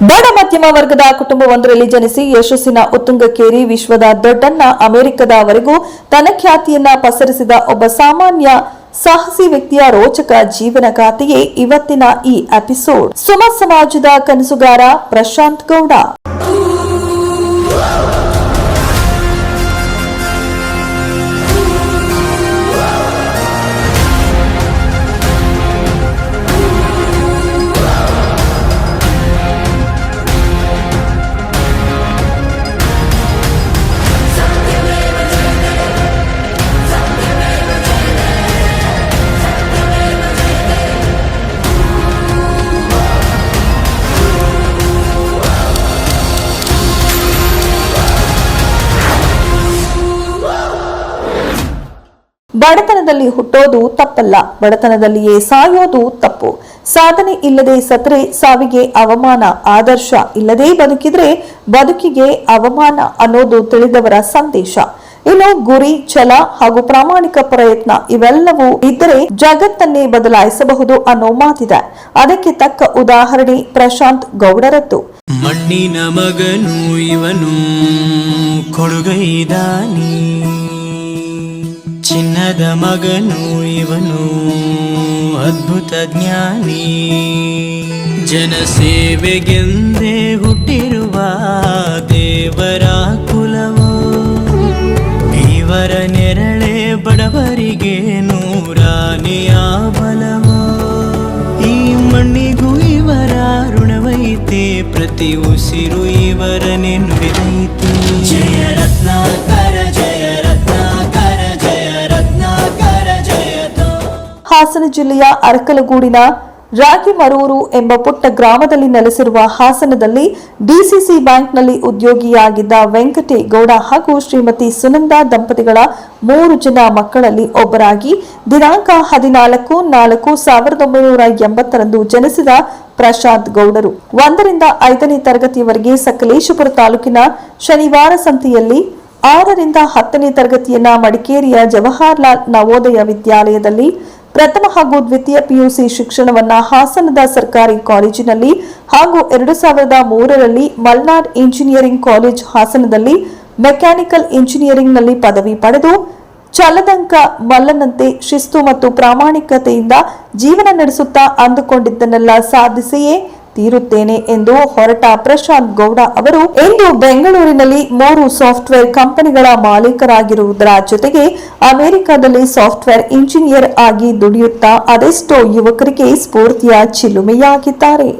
ಬಡ ಮಧ್ಯಮ ವರ್ಗದ ಕುಟುಂಬವೊಂದರಲ್ಲಿ ಜನಿಸಿ ಯಶಸ್ಸಿನ ಉತ್ತುಂಗಕ್ಕೇರಿ ವಿಶ್ವದ ದೊಡ್ಡನ್ನ ಅಮೆರಿಕದವರೆಗೂ ತನ್ನ ಖ್ಯಾತಿಯನ್ನ ಪಸರಿಸಿದ ಒಬ್ಬ ಸಾಮಾನ್ಯ ಸಾಹಸಿ ವ್ಯಕ್ತಿಯ ರೋಚಕ ಜೀವನ ಗಾಥೆಯೇ ಇವತ್ತಿನ ಈ ಎಪಿಸೋಡ್ ಸುಮ ಸಮಾಜದ ಕನಸುಗಾರ ಪ್ರಶಾಂತ್ ಗೌಡ. ಬಡತನದಲ್ಲಿ ಹುಟ್ಟೋದು ತಪ್ಪಲ್ಲ. ಬಡತನದಲ್ಲಿಯೇ ಸಾಯೋದು ತಪ್ಪು. ಸಾಧನೆ ಇಲ್ಲದೆ ಸತ್ರೆ ಸಾವಿಗೆ ಅವಮಾನ, ಆದರ್ಶ ಇಲ್ಲದೆ ಬದುಕಿದ್ರೆ ಬದುಕಿಗೆ ಅವಮಾನ ಅನ್ನೋದು ತಿಳಿದವರ ಸಂದೇಶ. ಇನ್ನು ಗುರಿ, ಛಲ ಹಾಗೂ ಪ್ರಾಮಾಣಿಕ ಪ್ರಯತ್ನ ಇವೆಲ್ಲವೂ ಇದ್ದರೆ ಜಗತ್ತನ್ನೇ ಬದಲಾಯಿಸಬಹುದು ಅನ್ನೋ ಮಾತಿದೆ. ಅದಕ್ಕೆ ತಕ್ಕ ಉದಾಹರಣೆ ಪ್ರಶಾಂತ್ ಗೌಡರದ್ದು. ಮಣ್ಣಿನ ಮಗನು ಇವನು ಕೊಡುಗೈದಾನಿ. ಚಿನ್ನದ ಮಗನು ಇವನು ಅದ್ಭುತ ಜ್ಞಾನಿ. ಜನಸೇವೆಗೆಂದೇ ಹುಟ್ಟಿರುವ ದೇವರ ಕುಲವು ಇವರ ನೆರಳೆ ಬಡವರಿಗೆ ನೂರಾನೆಯ ಬಲವು. ಈ ಮಣ್ಣಿಗೂ ಇವರ ಋಣವೈತೆ, ಪ್ರತಿ ಉಸಿರು ಇವರನೆ ನುಡಿದೈತೆ. ಜಯ ಹಾಸನ ಜಿಲ್ಲೆಯ ಅರಕಲಗೂಡಿನ ರಾಗಿಮರೂರು ಎಂಬ ಪುಟ್ಟ ಗ್ರಾಮದಲ್ಲಿ ನೆಲೆಸಿರುವ ಹಾಸನದಲ್ಲಿ ಡಿಸಿಸಿ ಬ್ಯಾಂಕ್ನಲ್ಲಿ ಉದ್ಯೋಗಿಯಾಗಿದ್ದ ವೆಂಕಟೇಗೌಡ ಹಾಗೂ ಶ್ರೀಮತಿ ಸುನಂದಾ ದಂಪತಿಗಳ ಮೂರು ಜನ ಮಕ್ಕಳಲ್ಲಿ ಒಬ್ಬರಾಗಿ ದಿನಾಂಕ ಹದಿನಾಲ್ಕು ನಾಲ್ಕು ಸಾವಿರದ ಒಂಬೈನೂರ ಎಂಬತ್ತರಂದು ಜನಿಸಿದ ಪ್ರಶಾಂತ್ ಗೌಡರು. ಒಂದರಿಂದ ಐದನೇ ತರಗತಿಯವರೆಗೆ ಸಕಲೇಶಪುರ ತಾಲೂಕಿನ ಶನಿವಾರ ಸಂತೆಯಲ್ಲಿ ಆರರಿಂದ ಹತ್ತನೇ ತರಗತಿಯನ್ನ ಮಡಿಕೇರಿಯ ಜವಾಹರ್ಲಾಲ್ ನವೋದಯ ವಿದ್ಯಾಲಯದಲ್ಲಿ ಪ್ರಥಮ ಹಾಗೂ ದ್ವಿತೀಯ ಪಿಯುಸಿ ಶಿಕ್ಷಣವನ್ನ ಹಾಸನದ ಸರ್ಕಾರಿ ಕಾಲೇಜಿನಲ್ಲಿ ಹಾಗೂ ಎರಡು ಸಾವಿರದ ಮೂರರಲ್ಲಿ ಮಲ್ನಾಡ್ ಇಂಜಿನಿಯರಿಂಗ್ ಕಾಲೇಜ್ ಹಾಸನದಲ್ಲಿ ಮೆಕ್ಯಾನಿಕಲ್ ಇಂಜಿನಿಯರಿಂಗ್ನಲ್ಲಿ ಪದವಿ ಪಡೆದು ಚಲದಂಕ ಮಲ್ಲನಂತೆ ಶಿಸ್ತು ಮತ್ತು ಪ್ರಾಮಾಣಿಕತೆಯಿಂದ ಜೀವನ ನಡೆಸುತ್ತಾ ಅಂದುಕೊಂಡಿದ್ದನ್ನೆಲ್ಲ ಸಾಧಿಸಿಯೇ ತೀರುತ್ತೇನೆ ಎಂದು ಹೊರಟ ಪ್ರಶಾಂತ್ ಗೌಡ ಅವರು, ಇಂದು ಬೆಂಗಳೂರಿನಲ್ಲಿ ಮೂರು ಸಾಫ್ಟ್ವೇರ್ ಕಂಪನಿಗಳ ಮಾಲೀಕರಾಗಿರುವುದರ ಜೊತೆಗೆ ಅಮೆರಿಕದಲ್ಲಿ ಸಾಫ್ಟ್ವೇರ್ ಇಂಜಿನಿಯರ್ ಆಗಿ ದುಡಿಯುತ್ತಾ, ಅದೆಷ್ಟೋ ಯುವಕರಿಗೆ ಸ್ಫೂರ್ತಿಯ ಚಿಲುಮೆಯಾಗಿದ್ದಾರೆ.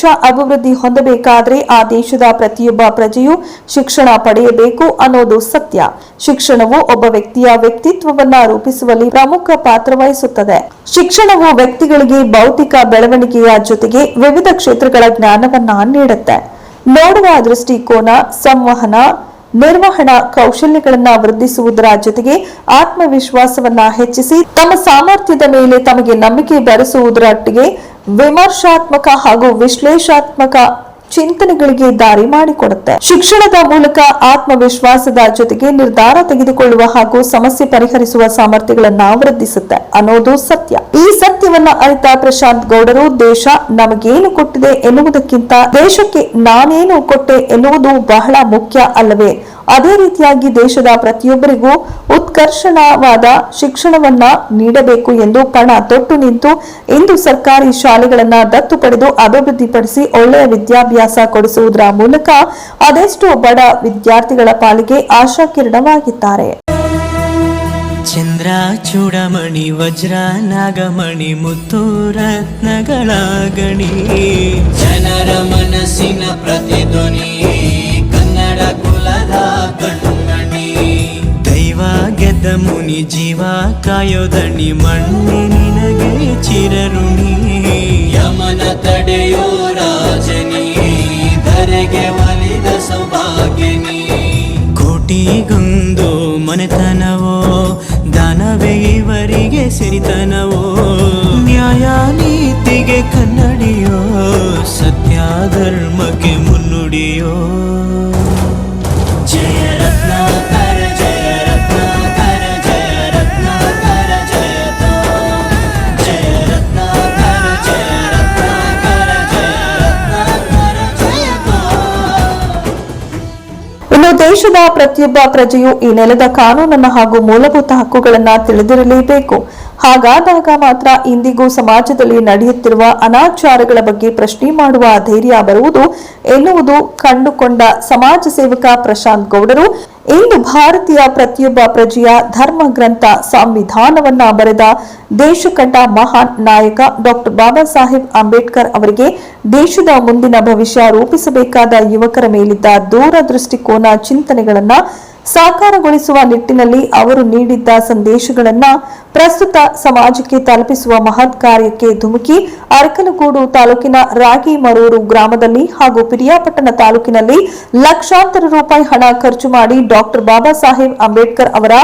ದೇಶ ಅಭಿವೃದ್ಧಿ ಹೊಂದಬೇಕಾದರೆ ಆ ದೇಶದ ಪ್ರತಿಯೊಬ್ಬ ಪ್ರಜೆಯು ಶಿಕ್ಷಣ ಪಡೆಯಬೇಕು ಅನ್ನೋದು ಸತ್ಯ. ಶಿಕ್ಷಣವು ಒಬ್ಬ ವ್ಯಕ್ತಿಯ ವ್ಯಕ್ತಿತ್ವವನ್ನ ರೂಪಿಸುವಲ್ಲಿ ಪ್ರಮುಖ ಪಾತ್ರ ವಹಿಸುತ್ತದೆ. ಶಿಕ್ಷಣವು ವ್ಯಕ್ತಿಗಳಿಗೆ ಭೌತಿಕ ಬೆಳವಣಿಗೆಯ ಜೊತೆಗೆ ವಿವಿಧ ಕ್ಷೇತ್ರಗಳ ಜ್ಞಾನವನ್ನ ನೀಡುತ್ತೆ. ನೋಡುವ ದೃಷ್ಟಿಕೋನ, ಸಂವಹನ, ನಿರ್ವಹಣಾ ಕೌಶಲ್ಯಗಳನ್ನ ವೃದ್ಧಿಸುವುದರ ಜೊತೆಗೆ ಆತ್ಮವಿಶ್ವಾಸವನ್ನ ಹೆಚ್ಚಿಸಿ ತಮ್ಮ ಸಾಮರ್ಥ್ಯದ ಮೇಲೆ ತಮಗೆ ನಂಬಿಕೆ ಬೆರೆಸುವುದರೊಟ್ಟಿಗೆ ವಿಮರ್ಶಾತ್ಮಕ ಹಾಗೂ ವಿಶ್ಲೇಷಾತ್ಮಕ ಚಿಂತನೆಗಳಿಗೆ ದಾರಿ ಮಾಡಿಕೊಡುತ್ತೆ. ಶಿಕ್ಷಣದ ಮೂಲಕ ಆತ್ಮವಿಶ್ವಾಸದ ಜೊತೆಗೆ ನಿರ್ಧಾರ ತೆಗೆದುಕೊಳ್ಳುವ ಹಾಗೂ ಸಮಸ್ಯೆ ಪರಿಹರಿಸುವ ಸಾಮರ್ಥ್ಯಗಳನ್ನ ವೃದ್ಧಿಸುತ್ತೆ ಅನ್ನೋದು ಸತ್ಯ. ಈ ಸತ್ಯವನ್ನ ಅರಿತ ಪ್ರಶಾಂತ್ ಗೌಡರು ದೇಶ ನಮಗೇನು ಕೊಟ್ಟಿದೆ ಎನ್ನುವುದಕ್ಕಿಂತ ದೇಶಕ್ಕೆ ನಾನೇನು ಕೊಟ್ಟೆ ಎನ್ನುವುದು ಬಹಳ ಮುಖ್ಯ ಅಲ್ಲವೇ. ಅದೇ ರೀತಿಯಾಗಿ ದೇಶದ ಪ್ರತಿಯೊಬ್ಬರಿಗೂ ಉತ್ಕರ್ಷಣವಾದ ಶಿಕ್ಷಣವನ್ನ ನೀಡಬೇಕು ಎಂದು ಪಣ ತೊಟ್ಟು ನಿಂತು ಇಂದು ಸರ್ಕಾರಿ ಶಾಲೆಗಳನ್ನ ದತ್ತು ಪಡೆದು ಅಭಿವೃದ್ಧಿಪಡಿಸಿ ಒಳ್ಳೆಯ ವಿದ್ಯಾಭ್ಯಾಸ ಕೊಡಿಸುವುದರ ಮೂಲಕ ಅದೆಷ್ಟೋ ಬಡ ವಿದ್ಯಾರ್ಥಿಗಳ ಪಾಲಿಗೆ ಆಶಾಕಿರಣವಾಗಿದ್ದಾರೆ ಚಂದ್ರ ಚೂಡಮಣಿ ವಜ್ರ ನಾಗಮಣಿ ಮುತ್ತು ರತ್ನಗಳ ಗಣಿ ಜನರ ಮನಸ್ಸಿನ ಪ್ರತಿಧ್ವನಿ. ಗೆದ್ದ ಮುನಿ ಜೀವ ಕಾಯೋದಣಿ ಮಣ್ಣಿ ನಿನಗೆ ಚಿರರುಣಿ ಯಮನ ತಡೆಯೋ ರಾಜನಿ ಧರೆಗೆ ಒಲಿದ ಸೌಭಾಗ್ಯನಿ. ಕೋಟಿಗೊಂದು ಮನೆತನವೋ ದಾನವೇ ಇವರಿಗೆ ಸಿರಿತನವೋ. ನ್ಯಾಯ ನೀತಿಗೆ ಕನ್ನಡಿಯೋ ಸತ್ಯ ಧರ್ಮಕ್ಕೆ ಮುನ್ನುಡಿಯೋ. ದೇಶದ ಪ್ರತಿಯೊಬ್ಬ ಪ್ರಜೆಯು ಈ ನೆಲದ ಕಾನೂನನ್ನು ಹಾಗೂ ಮೂಲಭೂತ ಹಕ್ಕುಗಳನ್ನ ತಿಳಿದಿರಲೇಬೇಕು. ಹಾಗಾದಾಗ ಮಾತ್ರ ಇಂದಿಗೂ ಸಮಾಜದಲ್ಲಿ ನಡೆಯುತ್ತಿರುವ ಅನಾಚಾರಗಳ ಬಗ್ಗೆ ಪ್ರಶ್ನೆ ಮಾಡುವ ಧೈರ್ಯ ಬರುವುದು ಎನ್ನುವುದು ಕಂಡುಕೊಂಡ ಸಮಾಜ ಸೇವಕ ಪ್ರಶಾಂತ್ ಗೌಡರು. ಇಂದು ಭಾರತೀಯ ಪ್ರತಿಯೊಬ್ಬ ಪ್ರಜೆಯ ಧರ್ಮ ಗ್ರಂಥ ಸಂವಿಧಾನವನ್ನ ಬರೆದ ದೇಶ ಕಂಡ ಮಹಾನ್ ನಾಯಕ ಡಾಕ್ಟರ್ ಬಾಬಾ ಸಾಹೇಬ್ ಅಂಬೇಡ್ಕರ್ ಅವರಿಗೆ ದೇಶದ ಮುಂದಿನ ಭವಿಷ್ಯ ರೂಪಿಸಬೇಕಾದ ಯುವಕರ ಮೇಲಿದ್ದ ದೂರದೃಷ್ಟಿಕೋನ ಚಿಂತನೆಗಳನ್ನ ಸಾಕಾರಗೊಳಿಸುವ ನಿಟ್ಟಿನಲ್ಲಿ ಅವರು ನೀಡಿದ್ದ ಸಂದೇಶಗಳನ್ನ ಪ್ರಸ್ತುತ ಸಮಾಜಕ್ಕೆ ತಲುಪಿಸುವ ಮಹತ್ ಕಾರ್ಯಕ್ಕೆ ಧುಮುಕಿ ಅರಕಲಗೂಡು ತಾಲೂಕಿನ ರಾಗಿ ಮರೂರು ಗ್ರಾಮದಲ್ಲಿ ಹಾಗೂ ಪಿರಿಯಾಪಟ್ಟಣ ತಾಲೂಕಿನಲ್ಲಿ ಲಕ್ಷಾಂತರ ರೂಪಾಯಿ ಹಣ ಖರ್ಚು ಮಾಡಿ ಡಾಕ್ಟರ್ ಬಾಬಾ ಸಾಹೇಬ್ ಅಂಬೇಡ್ಕರ್ ಅವರ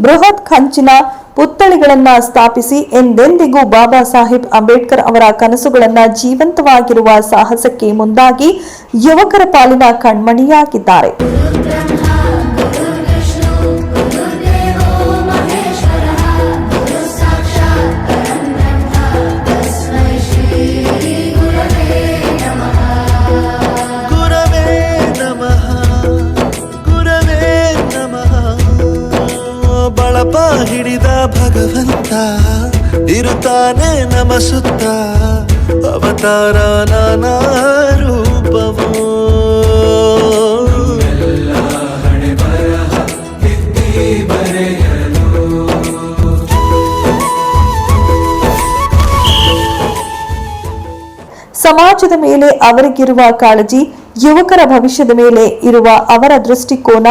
ಬೃಹತ್ ಕಂಚಿನ ಪುತ್ಥಳಿಗಳನ್ನ ಸ್ಥಾಪಿಸಿ ಎಂದೆಂದಿಗೂ ಬಾಬಾ ಸಾಹೇಬ್ ಅಂಬೇಡ್ಕರ್ ಅವರ ಕನಸುಗಳನ್ನ ಜೀವಂತವಾಗಿರುವ ಸಾಹಸಕ್ಕೆ ಮುಂದಾಗಿ ಯುವಕರ ಪಾಲಿನ ಕಣ್ಮಣಿಯಾಗಿದ್ದಾರೆ. ಇರುತ್ತಾನೆ ನಮ ಸುತ್ತ ಅವತಾರ ನಾನಾ ರೂಪವು ಸಮಾಜದ ಮೇಲೆ ಅವರಿಗಿರುವ ಕಾಳಜಿ ಯುವಕರ ಭವಿಷ್ಯದ ಮೇಲೆ ಇರುವ ಅವರ ದೃಷ್ಟಿಕೋನ,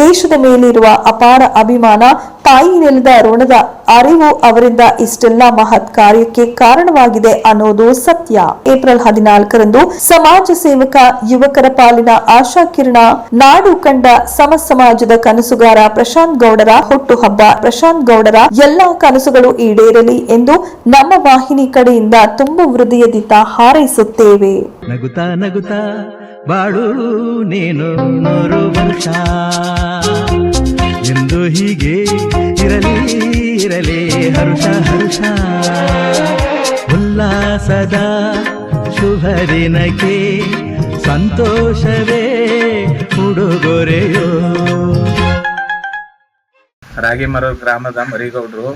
ದೇಶದ ಮೇಲಿರುವ ಅಪಾರ ಅಭಿಮಾನ, ತಾಯಿ ನೆಲದ ಋಣದ ಅರಿವು ಅವರಿಂದ ಇಷ್ಟೆಲ್ಲ ಮಹತ್ ಕಾರ್ಯಕ್ಕೆ ಕಾರಣವಾಗಿದೆ ಅನ್ನೋದು ಸತ್ಯ. ಏಪ್ರಿಲ್ ಹದಿನಾಲ್ಕರಂದು ಸಮಾಜ ಸೇವಕ ಯುವಕರ ಪಾಲಿನ ಆಶಾ ಕಿರಣ, ನಾಡು ಕಂಡ ಸಮ ಸಮಾಜದ ಕನಸುಗಾರ ಪ್ರಶಾಂತ್ ಗೌಡರ ಹುಟ್ಟುಹಬ್ಬ. ಪ್ರಶಾಂತ್ ಗೌಡರ ಎಲ್ಲಾ ಕನಸುಗಳು ಈಡೇರಲಿ ಎಂದು ನಮ್ಮ ವಾಹಿನಿ ಕಡೆಯಿಂದ ತುಂಬ ಹೃದಯದಿಂದ ಹಾರೈಸುತ್ತೇವೆ. ನಗುತ್ತಾ ನಗುತ್ತಾ ಬಾಳು ನೀನು ವರ್ಷ ಎಂದು ಹೀಗೆ ಇರಲಿ ಇರಲಿ, ಹರುಷ ಹರುಷ. ಉಲ್ಲಾಸದ ಶುಭ ದಿನಕ್ಕೆ ಸಂತೋಷವೇ ಉಡುಗೊರೆಯೋ. ರಾಗಿಮರು ಗ್ರಾಮದ ಮರಿಗೌಡರು,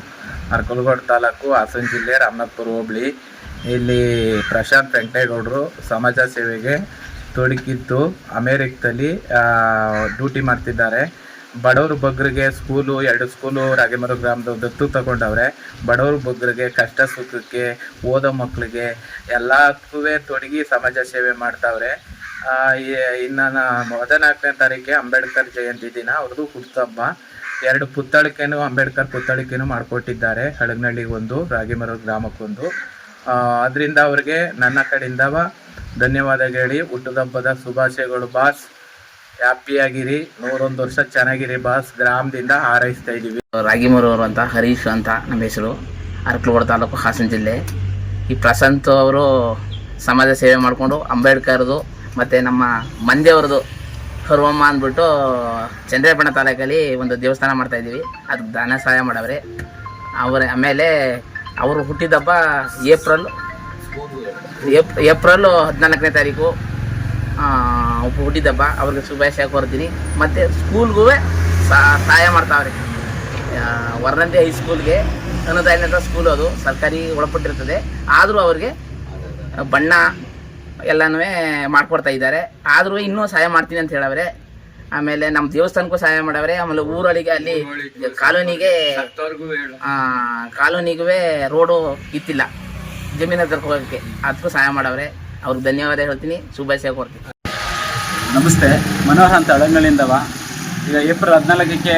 ಅರ್ಕಲ್ಗೋಡ್ ತಾಲೂಕು, ಹಾಸನ ಜಿಲ್ಲೆ ರಾಮನಾಥ್ಪುರ ಹೋಬಳಿ. ಇಲ್ಲಿ ಪ್ರಶಾಂತ್ ವೆಂಕಟೇಗೌಡರು ಸಮಾಜ ಸೇವೆಗೆ ತೊಡಗಿದ್ದು ಅಮೇರಿಕದಲ್ಲಿ ಡ್ಯೂಟಿ ಮಾಡ್ತಿದ್ದಾರೆ. ಬಡವರು ಬಗ್ಗರಿಗೆ ಸ್ಕೂಲು, ಎರಡು ಸ್ಕೂಲು, ರಾಗಿಮರ ಗ್ರಾಮದ ದತ್ತು ತಗೊಂಡವ್ರೆ, ಬಡವರು ಬಗ್ಗರಿಗೆ ಕಷ್ಟ ಸುಖಕ್ಕೆ, ಓದೋ ಮಕ್ಕಳಿಗೆ ಎಲ್ಲಕ್ಕೂ ತೊಡಗಿ ಸಮಾಜ ಸೇವೆ ಮಾಡ್ತಾವ್ರೆ. ಇನ್ನು ಹದಿನಾಲ್ಕನೇ ತಾರೀಕಿಗೆ ಅಂಬೇಡ್ಕರ್ ಜಯಂತಿ ದಿನ, ಅವ್ರದ್ದು ಹುಟ್ಟುಹಬ್ಬ ಎರಡು ಪುತ್ತಳಿಕೆನೂ ಅಂಬೇಡ್ಕರ್ ಪುತ್ತಳಿಕೆನೂ ಮಾಡಿಕೊಟ್ಟಿದ್ದಾರೆ ಹಳಗ್ನಳ್ಳಿಗೆ ಒಂದು ರಾಗಿಮರ ಗ್ರಾಮಕ್ಕೊಂದು. ಅದರಿಂದ ಅವ್ರಿಗೆ ನನ್ನ ಕಡೆಯಿಂದ ಧನ್ಯವಾದ ಹೇಳಿ. ಹುಟ್ಟುಹಬ್ಬದ ಶುಭಾಶಯಗಳು ಬಾಸ್. ಹ್ಯಾಪಿಯಾಗಿರಿ ನೂರೊಂದು ವರ್ಷ ಚೆನ್ನಾಗಿರಿ ಬಾಸ್. ಗ್ರಾಮದಿಂದ ಹಾರೈಸ್ತಾ ಇದ್ದೀವಿ ರಾಗಿಮರವರು ಅಂತ, ಹರೀಶ್ ಅಂತ ನಮ್ಮ ಹೆಸರು. ಅರಕಲಗೋಡು ತಾಲೂಕು ಹಾಸನ ಜಿಲ್ಲೆ. ಈ ಪ್ರಶಾಂತ್ ಅವರು ಸಮಾಜ ಸೇವೆ ಮಾಡಿಕೊಂಡು ಅಂಬೇಡ್ಕರ್ದು ಮತ್ತು ನಮ್ಮ ಮಂದ್ಯವ್ರದ್ದು ಹರ್ವಮ್ಮ ಅಂದ್ಬಿಟ್ಟು ಚಂದ್ರಪಣ ತಾಲೂಕಲ್ಲಿ ಒಂದು ದೇವಸ್ಥಾನ ಮಾಡ್ತಾ ಇದ್ದೀವಿ ಅದಕ್ಕೆ ದಾನ ಸಹಾಯ ಮಾಡವ್ರೆ. ಅವರ, ಆಮೇಲೆ ಅವರು ಹುಟ್ಟಿದಬ್ಬ ಏಪ್ರಿಲ್ ಏಪ್ ಏಪ್ರಿಲ್ ಹದಿನಾಲ್ಕನೇ ತಾರೀಕು ಒಬ್ಬ ಹುಟ್ಟಿದಬ್ಬ ಅವ್ರಿಗೆ ಶುಭಾಶಯ ಕೋರ್ತೀನಿ. ಮತ್ತು ಸ್ಕೂಲ್ಗೂ ಸಹಾಯ ಮಾಡ್ತಾವ್ರೆ. ವರ್ಣಂದಿ ಹೈಸ್ಕೂಲ್ಗೆ ಅನುದಾನದ ಸ್ಕೂಲ್ ಅದು ಸರ್ಕಾರಿ ಒಳಪಟ್ಟಿರ್ತದೆ. ಆದರೂ ಅವ್ರಿಗೆ ಬಣ್ಣ ಎಲ್ಲನೂ ಮಾಡ್ಕೊಡ್ತಾ ಇದ್ದಾರೆ. ಆದರೂ ಇನ್ನೂ ಸಹಾಯ ಮಾಡ್ತೀನಿ ಅಂತ ಹೇಳವ್ರೆ. ಆಮೇಲೆ ನಮ್ಮ ದೇವಸ್ಥಾನಕ್ಕೂ ಸಹಾಯ ಮಾಡವ್ರೆ. ಆಮೇಲೆ ಊರೊಳಗೆ ಅಲ್ಲಿ ಕಾಲೋನಿಗೆ ಕಾಲೋನಿಗೂ ರೋಡು ಇತ್ತಿಲ್ಲ. ಜಮೀನು ಹತ್ರಕ್ಕೆ ಅದಕ್ಕೂ ಸಹಾಯ ಮಾಡವ್ರೆ. ಅವ್ರಿಗೆ ಧನ್ಯವಾದ ಹೇಳ್ತೀನಿ. ಶುಭಾಶಯ ಕೊಡ್ತೀನಿ ನಮಸ್ತೆ. ಮನೋಹರ್ ಅಂತ ಅಳಂಗಳಿಂದವ. ಈಗ ಏಪ್ರಿಲ್ ಹದಿನಾಲ್ಕಕ್ಕೆ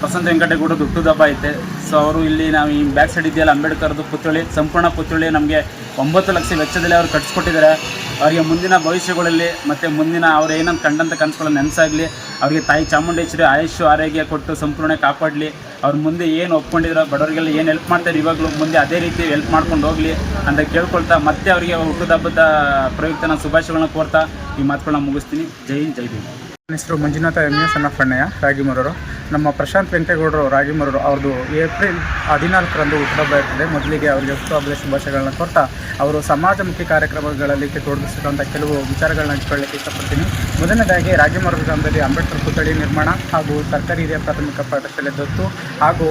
ಪ್ರಸಂತ ವೆಂಕಟೇಗೌಡ ವೆಂಕಟೇಗೌಡದ ಹುಟ್ಟುದಬ್ಬ ಐತೆ. ಸೊ ಅವರು ಇಲ್ಲಿ ನಾವು ಈ ಬ್ಯಾಕ್ ಸೈಡ್ ಇದೆಯಲ್ಲ, ಅಂಬೇಡ್ಕರ್ದು ಪುತ್ಥಳಿ, ಸಂಪೂರ್ಣ ಪುತ್ಥಳಿ ನಮಗೆ ಒಂಬತ್ತು ಲಕ್ಷ ವೆಚ್ಚದಲ್ಲಿ ಅವ್ರು ಕಟ್ಸ್ಕೊಟ್ಟಿದ್ದಾರೆ. ಅವರಿಗೆ ಮುಂದಿನ ಭವಿಷ್ಯಗಳಲ್ಲಿ ಮತ್ತು ಮುಂದಿನ ಅವ್ರು ಏನಂತ ಕಂಡಂಥ ಕನಸುಗಳನ್ನ ನೆನಸಾಗಲಿ. ಅವರಿಗೆ ತಾಯಿ ಚಾಮುಂಡೇಶ್ವರಿ ಆಯುಷ್ಯು, ಆರೋಗ್ಯ ಕೊಟ್ಟು ಸಂಪೂರ್ಣ ಕಾಪಾಡಲಿ. ಅವ್ರು ಮುಂದೆ ಏನು ಒಪ್ಕೊಂಡಿದ್ರು ಬಡವರಿಗೆಲ್ಲ ಏನು ಹೆಲ್ಪ್ ಮಾಡ್ತಾರೆ ಇವಾಗಲೂ ಮುಂದೆ ಅದೇ ರೀತಿ ಹೆಲ್ಪ್ ಮಾಡ್ಕೊಂಡು ಹೋಗಲಿ ಅಂತ ಕೇಳ್ಕೊಳ್ತಾ ಮತ್ತೆ ಅವರಿಗೆ ಹುಟ್ಟುಹಬ್ಬದ ಪ್ರಯುಕ್ತನ ಶುಭಾಶಯಗಳನ್ನ ಕೋರ್ತಾ ಈ ಮಾತುಗಳನ್ನ ಮುಗಿಸ್ತೀನಿ. ಜೈ ಹಿಂದ್, ಜೈ ಭೀಮ್. ನನ್ನ ಹೆಸರು ಮಂಜುನಾಥ ಎಂ ಎಸ್ ಸಣ್ಣಪ್ಪಣ್ಣಯ್ಯ ರಾಗಿಮರರು. ನಮ್ಮ ಪ್ರಶಾಂತ್ ವೆಂಕಟೇಗೌಡರು ರಾಗಿಮರರು ಅವ್ರದ್ದು ಏಪ್ರಿಲ್ ಹದಿನಾಲ್ಕರಂದು ಹುಟ್ಟುಹಬ್ಬ ಇರ್ತದೆ ಮೊದಲಿಗೆ ಅವರಿಗೆ ಹುಟ್ಟುಹಬ್ಬದ ಶುಭಾಶಯಗಳನ್ನ ಕೊಡ್ತಾ, ಅವರು ಸಮಾಜಮುಖಿ ಕಾರ್ಯಕ್ರಮಗಳಲ್ಲಿ ತೊಡಗಿಸಿರುವಂಥ ಕೆಲವು ವಿಚಾರಗಳನ್ನ ಹಂಚಿಕೊಳ್ಳಲಿಕ್ಕೆ ಇಷ್ಟಪಡ್ತೀನಿ. ಮೊದಲನೇದಾಗಿ ರಾಗಿಮರ ಗ್ರಾಮದಲ್ಲಿ ಅಂಬೇಡ್ಕರ್ ಪುತ್ಥಳಿ ನಿರ್ಮಾಣ ಹಾಗೂ ಸರ್ಕಾರಿ ಹಿರಿಯ ಪ್ರಾಥಮಿಕ ಪಾಠಶಾಲೆ ದತ್ತು ಹಾಗೂ